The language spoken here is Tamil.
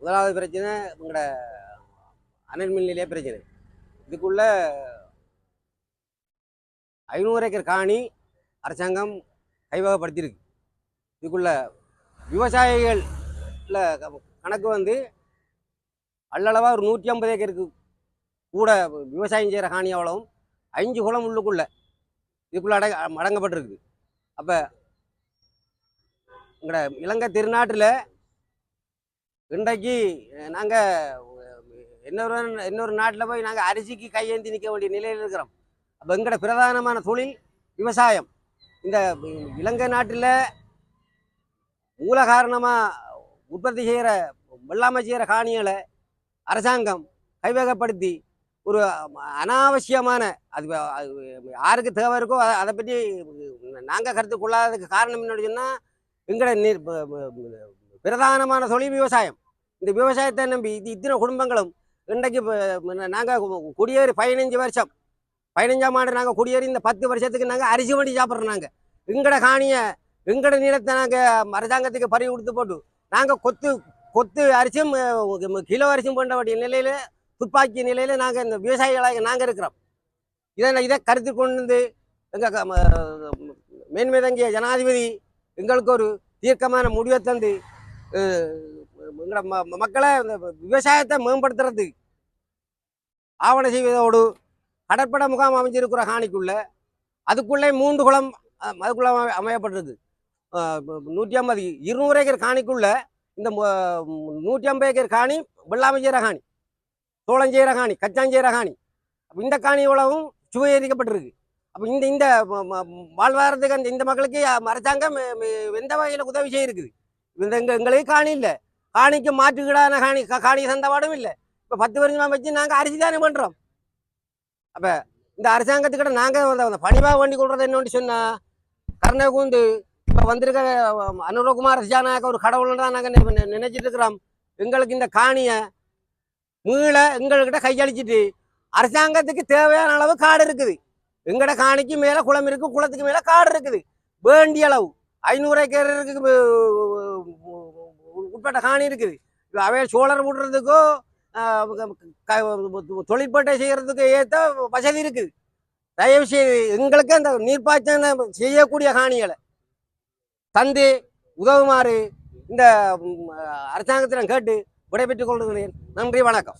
முதலாவது பிரச்சனை உங்களோட அனல் மின் நிலைய பிரச்சனை. இதுக்குள்ள ஐநூறு ஏக்கர் காணி அரசாங்கம் கைவகப்படுத்தியிருக்கு. இதுக்குள்ள விவசாயிகள் கணக்கு வந்து அல்லளவாக ஒரு நூற்றி ஐம்பது ஏக்கருக்கு கூட விவசாயம் செய்கிற காணி அவ்வளவும் அஞ்சு குளம் உள்ளுக்குள்ளே இதுக்குள்ள அடங்க அடங்கப்பட்டிருக்குது அப்போ எங்களோட இலங்கை திருநாட்டில் இன்றைக்கு நாங்கள் இன்னொரு இன்னொரு நாட்டில் போய் நாங்கள் அரிசிக்கு கையேந்தி நிற்க வேண்டிய நிலையில் இருக்கிறோம். அப்போ எங்களோட பிரதானமான தொழில் விவசாயம். இந்த இலங்கை நாட்டில் மூல காரணமாக உற்பத்தி செய்கிற வெள்ளாமை செய்கிற காணிகளை அரசாங்கம் கைவகப்படுத்தி ஒரு அனாவசியமான அது அது யாருக்கு தேவை இருக்கோ அதை அதை பற்றி நாங்கள் கருத்து கொள்ளாததுக்கு காரணம் என்னன்னு சொன்னால் எங்களோட நீர் பிரதானமான தொழில் விவசாயம். இந்த விவசாயத்தை நம்பி இது இத்தனை குடும்பங்களும் இன்றைக்கு நாங்கள் குடியேறி பதினஞ்சு வருஷம். பதினஞ்சாம் ஆண்டு நாங்கள் குடியேறி இந்த பத்து வருஷத்துக்கு நாங்கள் அரிசி வண்டி சாப்பிட்றோம் நாங்கள் எங்கட காணியை எங்கட நிலத்தை நாங்கள் அரசாங்கத்துக்கு பறி கொடுத்து போட்டு நாங்கள் கொத்து கொத்து அரிசியும் கிலோ அரிசியும் போன்ற நிலையில் துப்பாக்கி நிலையில் நாங்கள் இந்த விவசாயிகளாக நாங்கள் இருக்கிறோம். இதை இதை கருத்து கொண்டு வந்து எங்கள் மேன்மை தங்கிய ஜனாதிபதி எங்களுக்கு ஒரு தீர்க்கமான முடிவை தந்து எங்களோட ம மக்களை இந்த விவசாயத்தை மேம்படுத்துறதுக்கு ஆவண செய்வதோடு கடற்படை முகாம் அமைஞ்சிருக்கிற காணிக்குள்ள அதுக்குள்ளே மூன்று குளம் அஹ், அதுக்குள்ள அமை- அமையப்பட்டிருக்கு. நூற்றி ஐம்பது இருநூறு ஏக்கர் காணிக்குள்ள இந்த நூற்றி ஐம்பது ஏக்கர் காணி வெள்ளாமை செய்கிற காணி சோளஞ்செய்கிற காணி கச்சாஞ்செய்கிற காணி. அப்போ இந்த காணி உலகம் சுவீகரிக்கப்பட்டிருக்கு அப்போ இந்த இந்த ம- வாழ்வாதாரத்துக்கு அந்த இந்த மக்களுக்கு அரசாங்கம் எந்த வகையில் உதவி செய்யிருக்குது இந்த எங்கள் எங்களுக்கு காணி இல்லை. காணிக்கு மாற்றுக்கிடான காணி காணி சந்தபாடும் இல்லை. இப்போ பத்து வருஷமா வச்சு நாங்கள் அரிசி தானே பண்ணுறோம் அப்போ இந்த அரசாங்கத்துக்கிட்ட நாங்கள் அந்த பணிவாக வேண்டி கொள்றது என்னன்னு சொன்னால் கருணை கூந்து இப்போ வந்திருக்க அனுரகுமார் திசாநாயக்க ஒரு கடவுள்னு தான் நாங்கள் நினைச்சிட்டு இருக்கிறோம். எங்களுக்கு இந்த காணியை மீள எங்கள்கிட்ட கையளிச்சிட்டு அரசாங்கத்துக்கு தேவையான அளவு காடு இருக்குது. எங்கட காணிக்கு மேலே குளம் இருக்கு குளத்துக்கு மேலே காடு இருக்குது. வேண்டிய அளவு. ஐநூறு ஏக்கருக்கு உட்பட்ட காணி இருக்குது. இப்போ அவைய சோழர் விடுறதுக்கோ ஆஹ், க- தொழிற்பேட்டை செய்யறதுக்கு ஏற்ற வசதி இருக்குது. தயவு செய்து எங்களுக்கு அந்த நீர்ப்பாய்ச்சல் செய்யக்கூடிய காணிகளை தந்து உதவுமாறு இந்த அரசாங்கத்திடம் கேட்டு விடைபெற்றுக் கொள்கிறேன். நன்றி வணக்கம்.